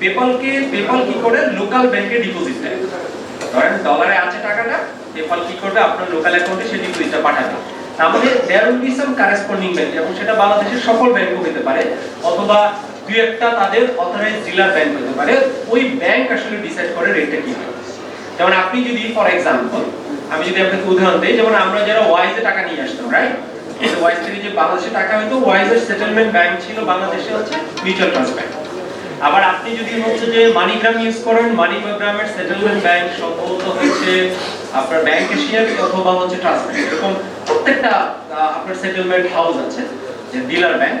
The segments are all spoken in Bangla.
পেপালকে, পেপাল কি করে? লোকাল ব্যাংকে ডিপোজিট দেয়। ধরেন ডলারে আছে টাকাটা, পেপাল কি করবে? আপনার লোকাল অ্যাকাউন্টে সেই ডিপোজিটটা পাঠাবে। তাহলে there will be some corresponding bank এবং সেটা বাংলাদেশের সকল ব্যাংকও হতে পারে, অথবা দুই একটা তাদের অথরাইজ ডিলার ব্যাংক হতে পারে, ওই ব্যাংক আসলে ডিসাইড করে রেটটা কি হবে যেমন আপনি যদি ফর এক্সাম্পল আমি যদি আপনাকে উদাহরণ দিই, যেমন আমরা যারা ওয়াইজে টাকা নিয়ে আসতাম রাইট ওয়াইজ থেকে যে বাংলাদেশে টাকা হইতো ওয়াইজের সেটেলমেন্ট ব্যাংক ছিল বাংলাদেশে হচ্ছে মিউচুয়াল ট্রাস্ট ব্যাংক আবার আপনি যদি হচ্ছে যে মানিগ্রাম ইউজ করেন মানিগ্রামের সেটেলমেন্ট ব্যাংক সম্ভবত হচ্ছে আপনার ব্যাংক এশিয়ার অথবা হচ্ছে ব্যাংক এরকম প্রত্যেকটা আপনার সেটেলমেন্ট হাউস আছে, যে ডিলার ব্যাংক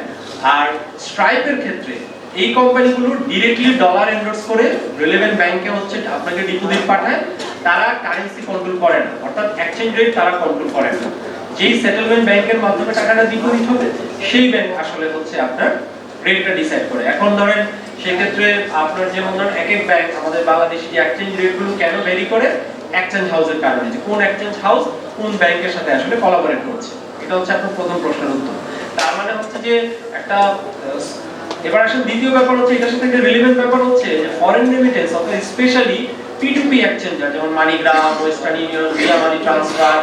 আর স্ট্রাইপের ক্ষেত্রে এই কোম্পানিগুলো ডিরেক্টলি ডলার এন্ডোর্স করে রিলেভেন্ট ব্যাংকে হচ্ছে আপনাকে ডিপোজিট পাঠায়। তারা কারেন্সি কন্ট্রোল করে না। অর্থাৎ এক্সচেঞ্জ রেট তারা কন্ট্রোল করে না। যেই সেটেলমেন্ট ব্যাংকের মাধ্যমে টাকাটা ডিপোজিট হবে, সেই ব্যাংক আসলে হচ্ছে আপনার রেটটা ডিসাইড করে। এখন ধরেন সেক্ষেত্রে আপনার যেমন ধরেন এক এক ব্যাংক আমাদের বাংলাদেশি যে এক্সচেঞ্জ রেটগুলো কেন ভ্যারি করে? এক্সচেঞ্জ হাউসের কারণে যে কোন এক্সচেঞ্জ হাউস কোন ব্যাংকের সাথে আসলে কোলাবোরেট করছে? এটা হচ্ছে আপনার প্রথম প্রশ্নের উত্তর। তার মানে হচ্ছে যে একটা, এবার আসলে দ্বিতীয় ব্যাপার হচ্ছে, এটার সাথে একটা রিলেভেন্ট ব্যাপার হচ্ছে যে ফরেন রেমিটেন্স অথবা স্পেশালি পি এক্সচেঞ্জার যেমন MoneyGram Western Union via money transfer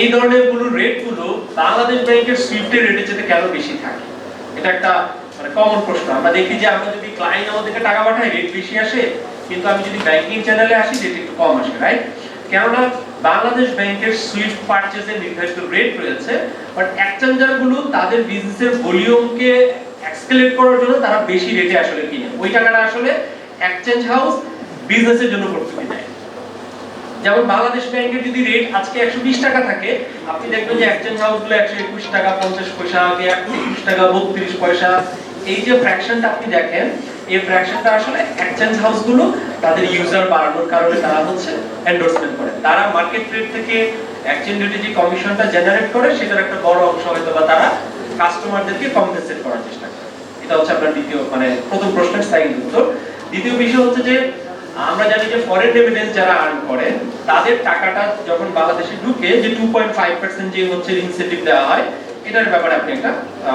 এই ধরনেরগুলো রেটগুলো বাংলাদেশ ব্যাংকের সুইফটের রেটের চেয়ে কেন বেশি থাকে? এটা একটা মানে কমন প্রশ্ন। আমরা দেখি যে আমরা যদি ক্লায়েন্ট আমাদেরকে টাকা পাঠায় রেট বেশি আসে, কিন্তু আমি যদি ব্যাংকিং চ্যানেলে আসি রেট একটু কম আসে রাইট কেননা বাংলাদেশ ব্যাংকের সুইফট পারচেজের নির্ধারিত রেট রয়েছে বাট এক্সচেঞ্জারগুলো তাদের বিজনেসের ভলিউমকে এক্সকেলেট করার জন্য তারা বেশি রেটে আসলে কিনে। ওই টাকাটা আসলে এক্সচেঞ্জ হাউস বিজনেসের জন্য ভর্তুকি দেয় যেমন বাংলাদেশ ব্যাংকের যদি রেট আজকে একশো বিশ টাকা থাকে, আপনি দেখবেন যে এক্সচেঞ্জ হাউসগুলো একশো একুশ টাকা, পঞ্চাশ পয়সা একুশ টাকা, বত্রিশ পয়সা এই যে ফ্র্যাকশনটা আপনি দেখেন, এই ফ্র্যাকশনটা আসলে এক্সচেঞ্জ হাউসগুলো তাদের ইউজার বাড়ানোর কারণে তারা হচ্ছে এন্ডোর্সমেন্ট করে। তারা মার্কেট রেট থেকে এক্সচেঞ্জ রেটে যে কমিশনটা জেনারেট করে, সেটার একটা বড় অংশ হয়তো বা তারা কাস্টমারদেরকে কম্পেনসেট করার চেষ্টা করে। এটা হচ্ছে আপনার দ্বিতীয় মানে প্রথম প্রশ্নের সাইন উত্তর। দ্বিতীয় বিষয় হচ্ছে যে, আমরা জানি যে ফরেন রেমিটেন্স যারা আর্ন করে, তাদের টাকাটা যখন বাংলাদেশে ঢুকে, যে 2.5% যে হচ্ছে ইনসেন্টিভ দেওয়া হয় এটার ব্যাপারে আপনি একটা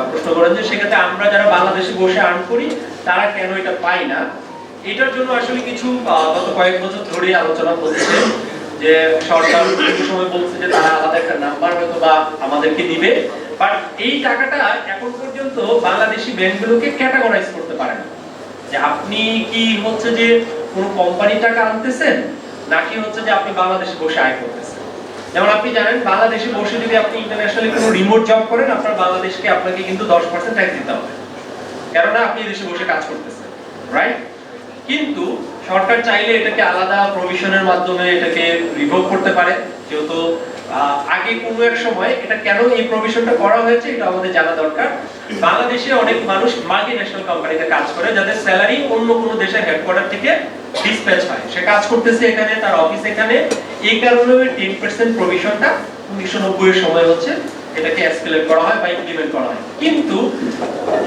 প্রশ্ন করেন যে সেক্ষেত্রে আমরা যারা বাংলাদেশে বসে আর্ন করি, তারা কেন এটা পাই না? এটার জন্য আসলে কিছু গত কয়েক বছর ধরে আলোচনা হচ্ছে যে সরকার সময় বলছে যে তারা আলাদা একটা নাম্বার হয়তো বা আমাদেরকে দিবে বাট এই টাকাটা এখন পর্যন্ত বাংলাদেশি ব্যাংকগুলোকে ক্যাটাগরাইজ করতে পারে না। যে আপনি কি হচ্ছে যে কোনো কোম্পানির টাকা আনতেছেন, নাকি হচ্ছে যে আপনি বাংলাদেশে বসে আয় করতেছেন? যেমন আপনি জানেন, বাংলাদেশে বসে যদি আপনি ইন্টারন্যাশনালি কোনো রিমোট জব করেন, আপনার বাংলাদেশকে আপনাকে কিন্তু দশ পার্সেন্ট ট্যাক্স দিতে হবে। কেননা আপনি দেশে বসে কাজ করতেছেন রাইট কিন্তু সরকার চাইলে এটাকে আলাদা প্রভিশনের মাধ্যমে এটাকে রিভোক করতে পারে। যেহেতু আগে কোনো এক সময় এটা কেন এই প্রভিশনটা করা হয়েছে, এটা আমাদের জানা দরকার। বাংলাদেশে অনেক মানুষ মাল্টি ন্যাশনাল কোম্পানিতে কাজ করে, যাদের স্যালারি অন্য কোনো দেশের হেডকোয়ার্টার থেকে ডিসপ্যাচ হয়। সে কাজ করতেছে এখানে, তার অফিস এখানে। এই কারণে ওই টেন পার্সেন্ট প্রভিশনটা উনিশশো নব্বই সময় হচ্ছে, এটাকে এসকেলেট করা হয় বা ইমপ্লিমেন্ট করা হয়। কিন্তু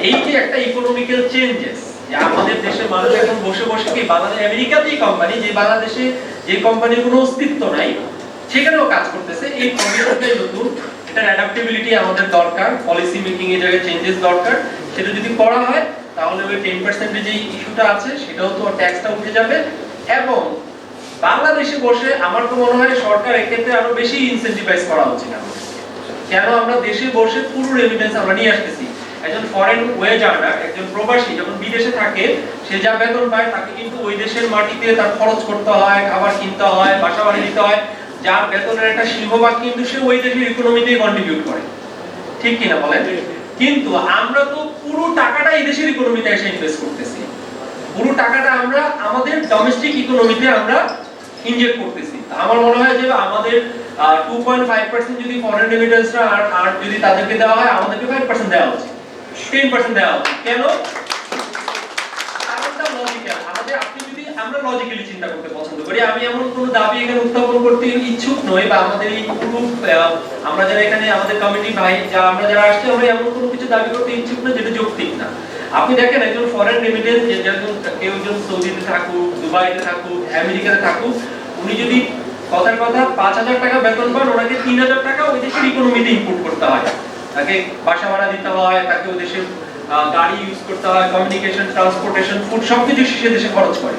এই যে একটা ইকোনমিক্যাল চেঞ্জেস আমাদের দেশের মানুষ এখন বসে বসে কি বাংলাদেশ, আমেরিকাতেই কোম্পানি যে বাংলাদেশে যে কোম্পানির কোনো অস্তিত্ব নাই, সেখানেও কাজ করতেছে। এই প্রভিশনটাই নতুন। এটার অ্যাডাপ্টেবিলিটি আমাদের দরকার পলিসি মেকিং এর জায়গায় চেঞ্জেস দরকার। সেটা যদি করা হয় তাহলে ওই টেন পার্সেন্টের যে ইস্যুটা আছে, সেটাও তো ট্যাক্সটা উঠে যাবে। এবং বাংলাদেশে বসে আমার তো মনে হয় সরকার এক্ষেত্রে আরও বেশি ইনসেন্টিভাইজ করা উচিত কেন আমরা দেশে বসে পুরো রেমিটেন্স আমরা নিয়ে আসতেছি। একজন ফরেন ওয়েজ আর্নার একজন প্রবাসী যখন বিদেশে থাকে, সে যা বেতন পায় তাকে কিন্তু ওই দেশের মাটিতে তার খরচ করতে হয়, খাবার কিনতে হয়, বাসা বাড়ি দিতে হয়। যার বেতনের একটা সিংহভাগ কিন্তু সে ওই দেশের ইকোনমিতেই কন্ট্রিবিউট করে। ঠিক কিনা বলেন? কিন্তু আমরা তো পুরো টাকাটা এই দেশের ইকোনমিতে এসে ইনভেস্ট করতেছি। পুরো টাকাটা আমরা আমাদের ডোমেস্টিক ইকোনমিতে আমরা ইনজেক্ট করতেছি। আমার মনে হয় যে আমাদের টু পয়েন্ট ফাইভ পার্সেন্ট যদি ফরেন রেমিটেন্সরা আর আর যদি তাদেরকে দেওয়া হয়, আমাদেরকে 5% দেওয়া উচিত। টেন পার্সেন্ট দেওয়া উচিত। কেন কারণটা লজিক্যাল আমাদের আপনি যদি আমরা লজিক্যালি চিন্তা করতে পছন্দ করি। আমি এমন দাবি এখানে উত্থাপন করতে ইচ্ছুক নই বা আমাদের এই আহ, আমরা যারা এখানে আমাদের কমিটি ভাই আমরা যারা আমরা এমন কোনো কিছু দাবি করতে ইচ্ছুক না যেটা যৌক্তিক না। আপনি দেখেন একজন ফরেন রেমিটেন্স কেউ একজন সৌদিতে থাকুক দুবাইতে থাকুক আমেরিকাতে থাকুক উনি যদি কথার কথা পাঁচ হাজার টাকা বেতন পান ওনাকে তিন হাজার টাকা ওই দেশের ইকোনমিতে করতে হয়। তাকে বাসা ভাড়া দিতে হয় তাকে ওই দেশের গাড়ি ইউজ করতে হয় কমিউনিকেশন ট্রান্সপোর্টেশন ফুড সবকিছু সে দেশে খরচ করে।